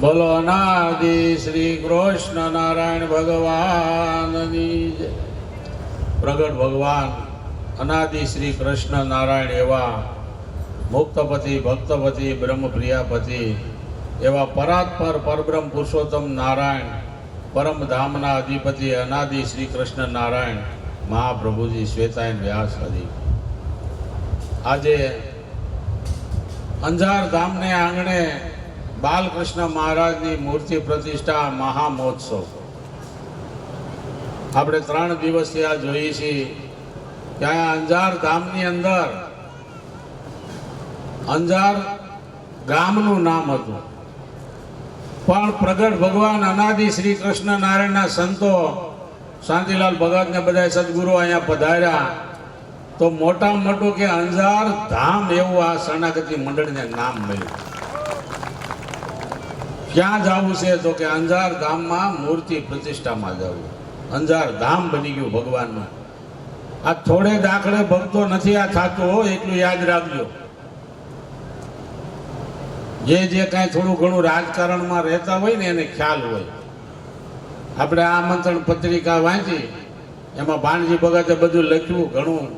બોલો અનાદિ શ્રી કૃષ્ણ નારાયણ ભગવાનની. પ્રગટ ભગવાન, અનાદિ શ્રી કૃષ્ણ નારાયણ એવા મુક્તપતિ, ભક્તપતિ, બ્રહ્મપ્રિયાપતિ એવા પરાત્પર પરબ્રહ્મ પુરુષોત્તમ નારાયણ પરમધામના અધિપતિ અનાદિ શ્રી કૃષ્ણ નારાયણ, મહાપ્રભુજી શ્વેતાયન વ્યાસ આદિ આજે અંજાર ધામને આંગણે બાલકૃષ્ણ મહારાજની મૂર્તિ પ્રતિષ્ઠા મહામહોત્સવ. આપણે ત્રણ દિવસ આ જોઈએ છીએ ત્યાં અંજાર ધામની અંદર, અંજાર ગામનું નામ હતું. પણ પ્રગટ ભગવાન અનાદિ શ્રી કૃષ્ણ નારાયણના સંતો શાંતિલાલ ભગત ને બધા સદગુરુ અહીંયા પધાર્યા. તો મોટામાં મોટું કે અંજાર ધામ એવું આ શરણાગતિ મંડળને નામ મળ્યું. ક્યાં જવું છે તો કે અંજાર ધામમાં મૂર્તિ પ્રતિષ્ઠામાં જવું અંજાર ધામ બની ગયું ભગવાનનું આ થોડે દાખલે ભક્તો નથી આ થતું હો, એટલું યાદ રાખજો. જે જે કાંઈ થોડું ઘણું રાજકારણમાં રહેતા હોય ને એને ખ્યાલ હોય. આપણે આમંત્રણ પત્રિકા વાંચી, એમાં ભાણજી ભગતે બધું લખ્યું, ઘણું.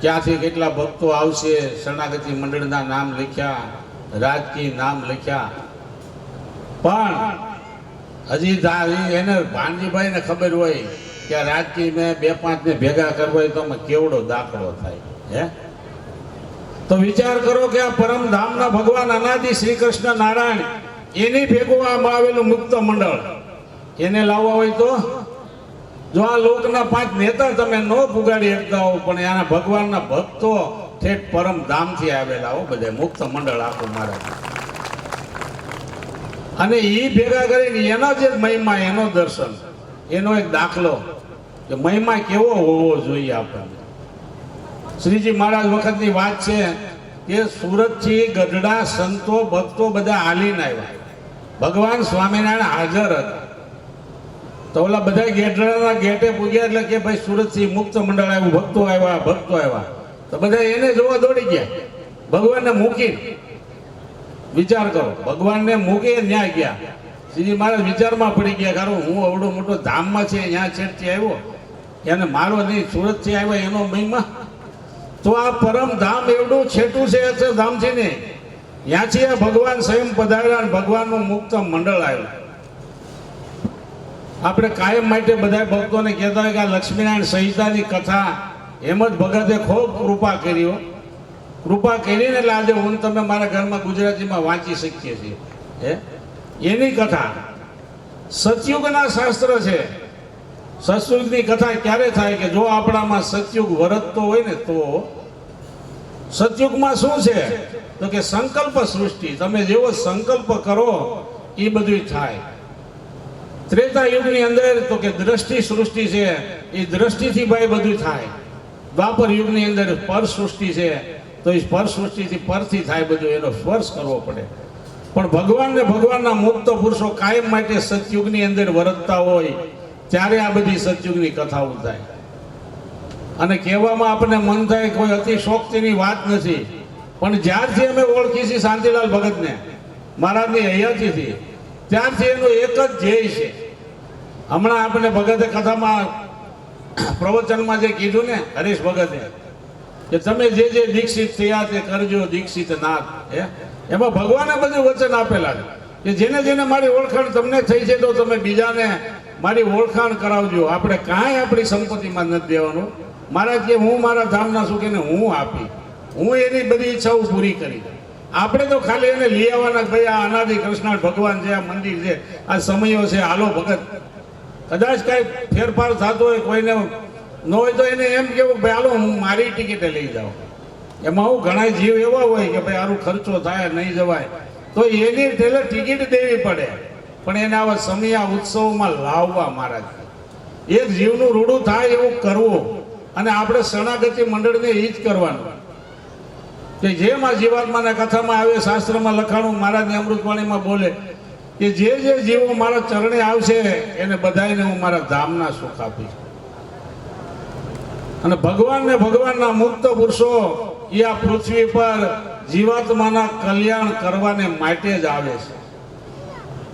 ક્યાંથી કેટલા ભક્તો આવશે, શરણાગતિ મંડળના નામ લખ્યા, રાજકીય નામ લખ્યા. પણ હજી એને ભાણજીભાઈને ખબર હોય કે રાજકીય મેં બે પાંચ ને ભેગા કરવા હોય તો કેવડો દાખલો થાય, હે? તો વિચાર કરો કે આ પરમ ધામના ભગવાન અનાદિ શ્રી કૃષ્ણ નારાયણ, એની ભેગું આવેલું મુક્ત મંડળ, એને લાવવા હોય તો? જો આ લોકના પાંચ નેતા તમે ન પુગાડી શકતા હો, પણ એના ભગવાનના ભક્તો ઠેઠ પરમ ધામથી આવેલા હો બધે મુક્ત મંડળ આખું મારા અને એ ભેગા કરીને એનો જે મહિમા, એનો દર્શન. એનો એક દાખલો. કે મહિમા કેવો હોવો જોઈએ આપણને. શ્રીજી મહારાજ વખતની વાત છે કે સુરતથી ગઢડા સંતો ભક્તો બધા હાલીને આવ્યા. ભગવાન સ્વામિનારાયણ હાજર હતા. તો ઓલા બધા ગેટડાના ગેટે પૂગ્યા એટલે કે ભાઈ સુરતથી મુક્ત મંડળ આવ્યું, ભક્તો આવ્યા ભક્તો આવ્યા. તો બધા એને જોવા દોડી ગયા. ભગવાનને મૂકી વિચાર કરો. ભગવાનને મૂકે ન્યાય ગયા. શ્રીજી મહારાજ વિચારમાં પડી ગયા કારણ હું અવડો મોટો ધામમાં છે ત્યાં છેડથી આવ્યો. એને મારો નહીં સુરતથી આવ્યો, એનો મહિમા. તો આ પરમ ધામ એવડું છેટું છે ધામ છે ને ત્યાંથી આ ભગવાન સ્વયં પધાર્યા અને ભગવાનનું મુક્ત મંડળ આવ્યું. આપણે કાયમ માટે બધા ભક્તોને કહેતા હોય કે આ લક્ષ્મીનારાયણ સંહિતાની કથા એમ જ ભગતે ખૂબ કૃપા કરી હો. કૃપા કરીને એટલે હું તમે મારા ઘરમાં ગુજરાતીમાં વાંચી શકીએ છીએ. હે? એની કથા. સતયુગના શાસ્ત્ર છે. સતયુગની કથા ક્યારે થાય કે જો આપણામાં સતયુગ વરતતો હોય ને તો? સતયુગમાં શું છે? તો કે સંકલ્પ સૃષ્ટિ. તમે જેવો સંકલ્પ કરો, એ બધું થાય. ત્રેતા યુગની અંદર તો કે દ્રષ્ટિ સૃષ્ટિ છે, એ દ્રષ્ટિથી ભાઈ બધું થાય. દ્વાપર યુગની અંદર પર સૃષ્ટિ છે તો એ સ્પર્શ સૃષ્ટિથી પરથી થાય બધું, એનો સ્પર્શ કરવો પડે. પણ ભગવાનને ભગવાનના મુક્ત પુરુષો કાયમ માટે સતયુગની અંદર વરતતા હોય, ત્યારે આ બધી સતયુગની કથાઓ થાય. અને કહેવામાં આપણને મન થાય કોઈ અતિ શોક્તિની વાત નથી. પણ જ્યારથી અમે ઓળખી છીએ શાંતિલાલ ભગતને, મહારાજની હયાતીથી, ત્યારથી એનું એક જ ધ્યેય છે. હમણાં આપણે ભગતે કથામાં, પ્રવચનમાં જે કીધું ને હરીશ ભગતે કે તમે જે જે દીક્ષિત થયા તે કરજો, દીક્ષિત નાથ. હે? એમાં ભગવાને બધું વચન આપેલા છે. કે જેને જેને મારી ઓળખાણ તમને થઈ છે તો તમે બીજાને મારી ઓળખાણ કરાવજો. આપણે કાંઈ આપણી સંપત્તિમાં નથી દેવાનું. મારા કે હું મારા ધામના સુખીને હું આપી. હું એની બધી ઈચ્છાઓ પૂરી કરી. આપણે તો ખાલી એને લઈ આવવાના ભાઈ આ અનાદિ કૃષ્ણ ભગવાન છે, આ મંદિર છે, આ સમયો છે, હાલો ભગત. કદાચ કાંઈ ફેરફાર થતો હોય કોઈને ન હોય તો એને એમ કેવું ભાઈ, હાલો, હું મારી ટિકિટે લઈ જાઉં. એમાં હું ઘણા જીવ એવા હોય કે ભાઈ સારું ખર્ચો થાય, નહીં જવાય. તો એની ટેલે ટિકિટ દેવી પડે. પણ એને આવા સમય ઉત્સવમાં લાવવા મહારાજ એક જીવનું રૂડું થાય એવું કરવું. અને આપણે શરણાગતિ મંડળને એ જ કરવાનું. કે જેમ આ જીવાત્માના કથામાં આવે, શાસ્ત્રમાં લખાણું, મહારાજની અમૃતવાણીમાં બોલે, કે જે જે જીવો મારા ચરણે આવશે, એને બધાને હું મારા ધામના સુખ આપીશ. અને ભગવાન ને ભગવાનના મુક્ત પુરુષો એ આ પૃથ્વી પર જીવાત્માના કલ્યાણ કરવાને માટે જ આવે છે.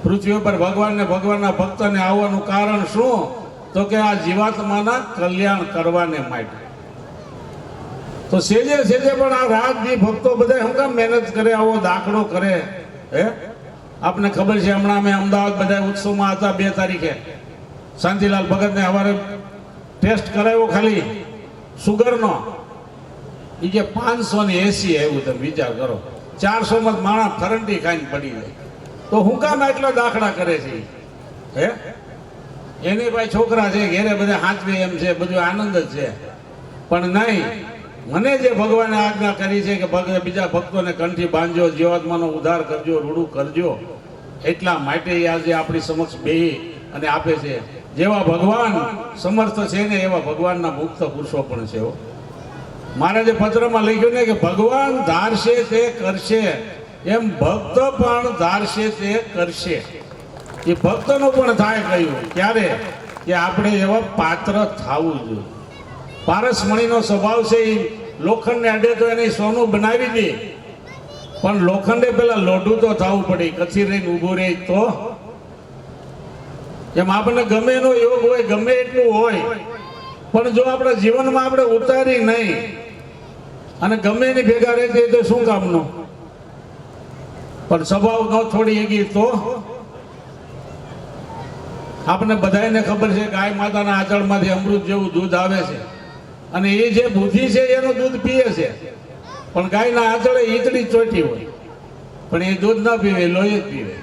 પૃથ્વી ઉપર ભગવાનને ભગવાનના ભક્તને આવવાનું કારણ શું? તો કે આ જીવાત્માના કલ્યાણ કરવાને માટે. તો સેજે સેજે પણ આ રાજદી ભક્તો બધા શું કામ મહેનત કરે, આવો દાખલો કરે? હે? આપને ખબર છે હમણાં અમે અમદાવાદ બધા ઉત્સવમાં હતા બે તારીખે. શાંતિલાલ ભગતને હવારે ટેસ્ટ કરાવ્યો ખાલી. સુગરનો. એ જે પાંચસો ને એસી આવ્યું, તમે વિચાર કરો. ચારસો માં માણસ ફરંટી ખાઈને પડી જાય. તો હું કામ એટલા દાખલા કરે છે? હે? એની ભાઈ છોકરા છે, ઘેરે બધા હાથવે એમ છે, બધું આનંદ જ છે. પણ નહીં, મને જે ભગવાને આજ્ઞા કરી છે કે ભગ, બીજા ભક્તોને કંઠી બાંધજો, જીવાત્માનો ઉદ્ધાર કરજો, રૂડું કરજો. એટલા માટે આજે આપણી સમક્ષ બેહી અને આપે છે. જેવા ભગવાન સમર્થ છે ને એવા ભગવાનના મુક્ત પુરુષો પણ છે. મહારાજે પત્રમાં લખ્યું ને કે ભગવાન ધારશે તે કરશે, એમ ભક્ત પણ ધારશે તે કરશે. એ ભક્તનું પણ થાય કહ્યું. ક્યારે? કે આપણે એવા પાત્ર થવું જોઈએ. પારસમણીનો સ્વભાવ છે એ લોખંડને અડે તો એને સોનું બનાવી દે. પણ લોખંડે પેલા લોઢું તો થવું પડે કચી રહીને ઊભું રહે તો એમ આપણને ગમે એનો યોગ હોય, ગમે એટલું હોય. પણ જો આપણા જીવનમાં આપણે ઉતારી નહીં અને ગમે એની ભેગા રહેતી તો શું કામનો? પણ સ્વભાવ ન છોડી શકી તો. આપણને બધાને ખબર છે ગાય માતાના આચળમાંથી અમૃત જેવું દૂધ આવે છે. અને એ જે બુદ્ધિ છે એનું દૂધ પીએ છે. પણ ગાયના આચળે ઈતળી ચોટી હોય. પણ એ દૂધ ના પીવે, લોહી જ પીવે.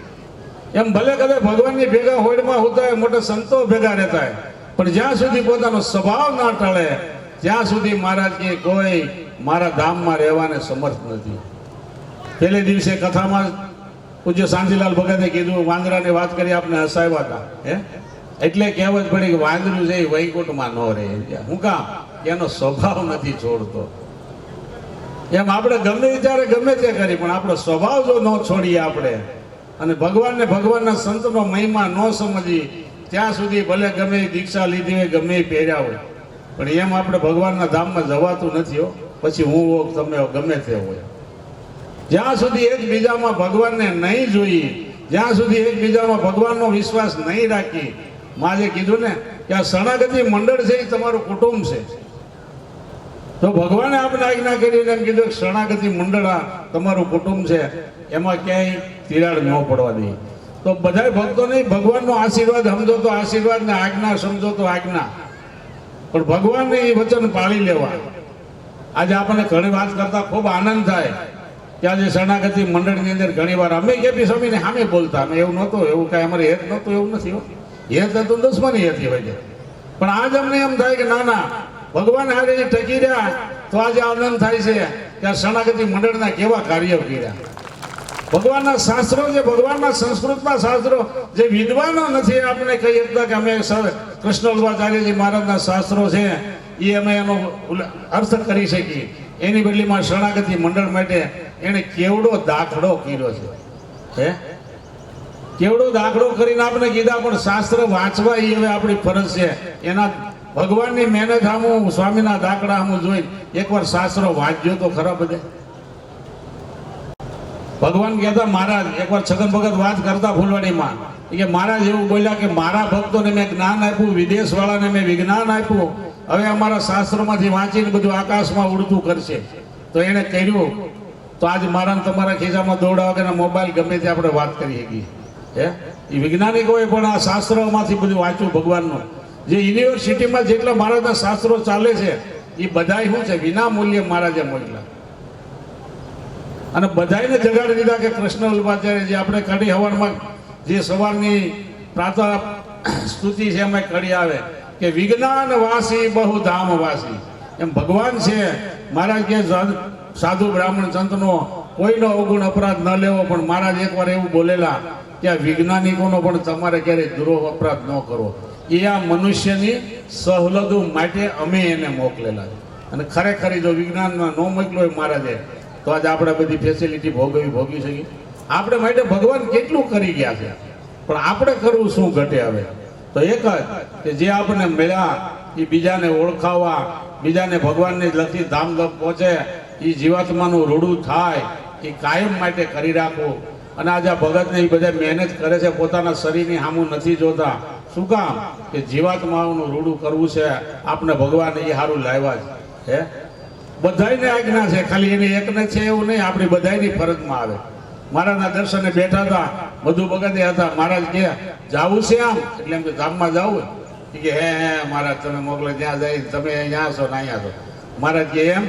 એમ ભલે કદાચ ભગવાનની ભેગા હોડમાં હોતા હોય, મોટા સંતો ભેગા રહેતા હોય, પણ જ્યાં સુધી પોતાનો સ્વભાવ ના ટળે, ત્યાં સુધી મહારાજ કે કોઈ મારા ધામમાં રહેવાને સમર્થ નથી. પહેલે દિવસે કથામાં પૂજ્ય શાંતિલાલ ભગતે કીધું, વાંદરાની વાત કરી આપણે હસાવ્યા હતા હે? એટલે કહેવત પડી કે વાંદરું છે એ વૈકુંઠમાં ન રહે. હું કામ એનો સ્વભાવ નથી છોડતો. એમ આપણે ગમે ત્યારે ગમે તે કરી, પણ આપણો સ્વભાવ જો ન છોડીએ આપણે અને ભગવાનને ભગવાનના સંતનો મહિમા ન સમજી ત્યાં સુધી ભલે ગમે દીક્ષા લીધી હોય, ગમે પહેર્યા હોય. પણ એમ આપણે ભગવાનના ધામમાં જવાતું નથી હો. પછી હું હો તમે ગમે તે હોય. જ્યાં સુધી એકબીજામાં ભગવાનને નહીં જોઈએ, જ્યાં સુધી એકબીજામાં ભગવાનનો વિશ્વાસ નહીં રાખી, માજે કીધું ને કે આ શરણાગતિ મંડળ છે એ તમારું કુટુંબ છે. તો ભગવાને આપણે આજ્ઞા કરીને એમ કીધું શરણાગતિ મંડળ તમારું કુટુંબ છે, એમાં ક્યાંય તિરાડ ન પડવા દે. તો બધા ભક્તોને ભગવાનનો આશીર્વાદ સમજો તો આશીર્વાદ ને આજ્ઞા સમજો તો આજ્ઞા. પણ ભગવાનને એ વચન પાળી લેવા. આજે આપણને ઘણી વાત કરતા ખૂબ આનંદ થાય કે આજે શરણાગતિ મંડળની અંદર ઘણી વાર અમે કેપી સ્વામીને સામે બોલતા. અમે એવું નહોતું, એવું કાંઈ અમારે હેત નહોતું, એવું નથી. હેત હતું દુશ્મની હતી હોય છે. પણ આજ અમને એમ થાય કે ના ના ભગવાન હારે ટકી રહ્યા, તો આજે આનંદ થાય છે કે આ શરણાગતિ મંડળના કેવા કાર્ય કર્યા. ભગવાનના શાસ્ત્રો જે ભગવાનના સંસ્કૃતના શાસ્ત્રો, જે વિદ્વાનો નથી, આપણે કહી શકતા કે અમે કૃષ્ણવલ્લભાચાર્યજી મહારાજના શાસ્ત્રો છે, એ અમે એનો અર્થ કરી શકીએ. એની બદલીમાં શરણાગતિ મંડળ માટે એણે કેવડો દાખલો કર્યો છે. હે? કેવડો દાખલો કરીને આપણે કીધા, પણ શાસ્ત્ર વાંચવા એ હવે આપણી ફરજ છે. એના ભગવાનની મહેનત આમું સ્વામીના દાખલા આમું જોઈ એકવાર શાસ્ત્રો વાંચ્યો તો ખરા બધે. ભગવાન કહેતા મહારાજ, એકવાર છગન ભગત વાત કરતા ફૂલવાડીમાં. કે, મહારાજ, એવું બોલ્યા કે મારા ભક્તોને મેં જ્ઞાન આપ્યું, વિદેશવાળાને મેં વિજ્ઞાન આપ્યું. હવે અમારા શાસ્ત્રોમાંથી વાંચીને બધું આકાશમાં ઉડતું કરશે. તો એણે કર્યું. તો આજ મારાને તમારા ખિસ્સામાં દોડાવ કે મોબાઈલ ગમે તે આપણે વાત કરી શકીએ. હે? એ વૈજ્ઞાનિકોએ પણ આ શાસ્ત્રોમાંથી બધું વાંચ્યું ભગવાનનું. જે યુનિવર્સિટીમાં જેટલા મહારાજના શાસ્ત્રો ચાલે છે, એ બધાય શું છે? વિના મૂલ્યે મહારાજે મોકલા અને બધાને જગાડી દીધા કે કૃષ્ણ ઉપાચાર્ય જે આપણે કડી હવનમાં જે સવારની પ્રાતઃ સ્તુતિ છે એમાં કડી આવે કે વિજ્ઞાન વાસી બહુ ધામ વાસી એમ ભગવાન છે મહારાજ કે સાધુ- સાધુ બ્રાહ્મણ સંતનો કોઈનો અવગુણ અપરાધ ન લેવો, પણ મહારાજ એકવાર એવું બોલેલા કે આ વૈજ્ઞાનિકોનો પણ તમારે ક્યારેય દુરો અપરાધ ન કરવો. એ આ મનુષ્યની સહલદો માટે અમે એને મોકલેલા અને ખરેખર જો વિજ્ઞાનમાં ન મોકલ્યો હોય મહારાજે, તો આજે આપણે બધી ફેસિલિટી ભોગવી ભોગવી શકીએ. આપણે માટે ભગવાન કેટલું કરી ગયા છે? પણ આપણે કરવું શું ઘટે હવે? તો એક જ કે જે આપણને મળ્યા, એ બીજાને ઓળખાવા બીજાને ભગવાનને લખી ધામધામ પહોંચે, એ જીવાત્માનું રૂડું થાય, એ કાયમ માટે કરી રાખવું. અને આજે આ ભગતને એ બધા મહેનત કરે છે, પોતાના શરીરની સામું નથી જોતા. શું કામ? કે જીવાત્માઓનું રૂડું કરવું છે. આપણે ભગવાન એ સારું લાવ્યા છે હે? બધાને આજ્ઞા છે, ખાલી એને એકને છે એવું નહીં, આપણી બધાયની ફરજમાં આવે. મારાના દર્શને બેઠા હતા, બધું ભગતે હતા. મહારાજ કે, જાવું છે આમ? એટલે એમ કે ધામમાં જાવું કે, હે હે, મહારાજ, તમે મોકલે ત્યાં જાય તમે અહીંયા છો ને અહીંયા છો. મહારાજ કે, એમ?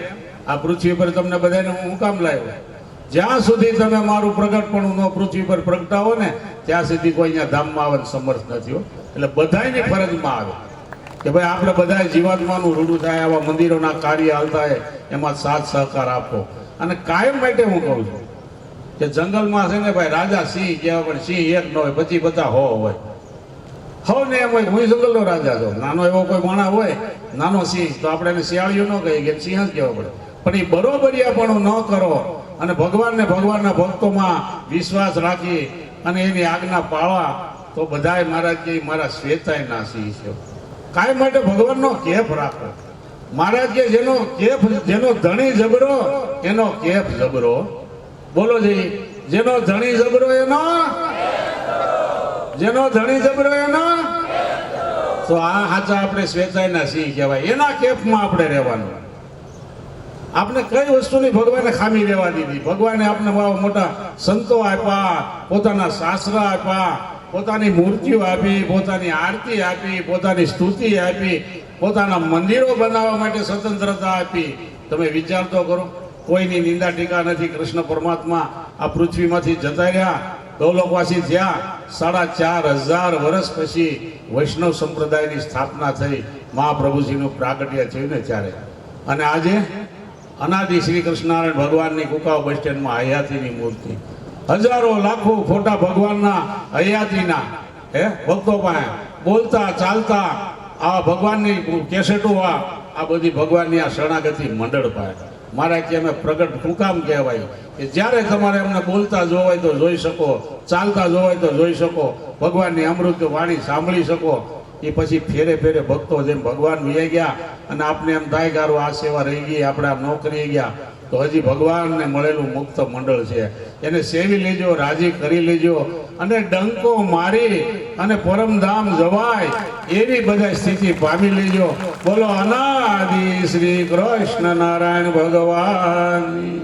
આ પૃથ્વી પર તમને બધાને હું કામ લાવ્યો? જ્યાં સુધી તમે મારું પ્રગટપણું ન પૃથ્વી પર પ્રગટાવો ને, ત્યાં સુધી કોઈ અહીંયા ધામમાં આવે સમર્થ નથી હો. એટલે બધાયની ફરજમાં આવે. કે ભાઈ આપણે બધા જીવાત્માનું રૂડું થાય, આવા મંદિરોના કાર્ય હાલતા હોય, એમાં સાથ સહકાર આપો. અને કાયમ માટે હું કહું છું કે જંગલમાં છે ને ભાઈ, રાજા સિંહ કહેવા પણ સિંહ એક ન હોય, પછી બધા હો હોય. હો ને એમ હોય, હું જંગલનો રાજા છું. નાનો એવો કોઈ માણા હોય, નાનો સિંહ, તો આપણે એને શિયાળીઓ ન કહીએ કે સિંહ જ કહેવો પડે. પણ એ બરોબરિયાપણું ન કરો. અને ભગવાનને ભગવાનના ભક્તોમાં વિશ્વાસ રાખી અને એની આજ્ઞા પાળવા, તો બધાય મારા કે મારા શ્વેતાય નાસી છે. કાંઈ માટે ભગવાનનો કેફ રાખો? મહારાજ કે જેનો કેફ જેનો ધણી જબરો, એનો કેફ જબરો. બોલો જી, જેનો ધણી જબરો એનો? જેનો ધણી જબરો એનો? તો આ સાચા આપણે શ્વેતાયના સિંહ કહેવાય. એના કેફમાં આપણે રહેવાનું. આપણે કઈ વસ્તુની ભગવાને ખામી રહેવા દીધી? ભગવાને આપણે બહુ મોટા સંતો આપ્યા, પોતાના શાસ્ત્ર આપ્યા, પોતાની મૂર્તિઓ આપી, પોતાની આરતી આપી, પોતાની સ્તુતિ આપી, પોતાના મંદિરો બનાવવા માટે સ્વતંત્રતા આપી. તમે વિચાર તો કરો, કોઈની નિંદા ટીકા નથી, કૃષ્ણ પરમાત્મા આ પૃથ્વીમાંથી જતા રહ્યા, ગૌલોકવાસી થયા, સાડા ચાર હજાર વર્ષ પછી વૈષ્ણવ સંપ્રદાયની સ્થાપના થઈ, મહાપ્રભુજીનું પ્રાગટ્ય થયું ને ત્યારે. અને આજે અનાદિ શ્રી કૃષ્ણનારાયણ ભગવાનની કુકાવ બસ સ્ટેન્ડમાં હયાતીની મૂર્તિ. હજારો લાખો ફોટા ભગવાનના હયાતીના હે, ભક્તો પાસે બોલતા, ચાલતા આ ભગવાનની કેસેટો આ આ બધી ભગવાનની આ શરણાગતિ મંડળ પાસે. મારા કે અમે પ્રગટ શું કામ કહેવાય કે જ્યારે તમારે અમને બોલતા જોવાય તો જોઈ શકો, ચાલતા જોવાય તો જોઈ શકો, ભગવાનની અમૃત વાણી સાંભળી શકો એ પછી ફેરે ફેરે ભક્તો જેમ ભગવાન વિયા ગયા અને આપને એમ થાય કે આ સેવા રહી ગઈ, આપણે આ નોકરી ગયા. તો હજી ભગવાનને મળેલું મુક્ત મંડળ છે. એને સેવી લેજો, રાજી કરી લેજો અને ડંકો મારી અને પરમધામ જવાય એવી બધા સ્થિતિ પામી લેજો. બોલો, અનાદિ શ્રી કૃષ્ણ નારાયણ ભગવાન.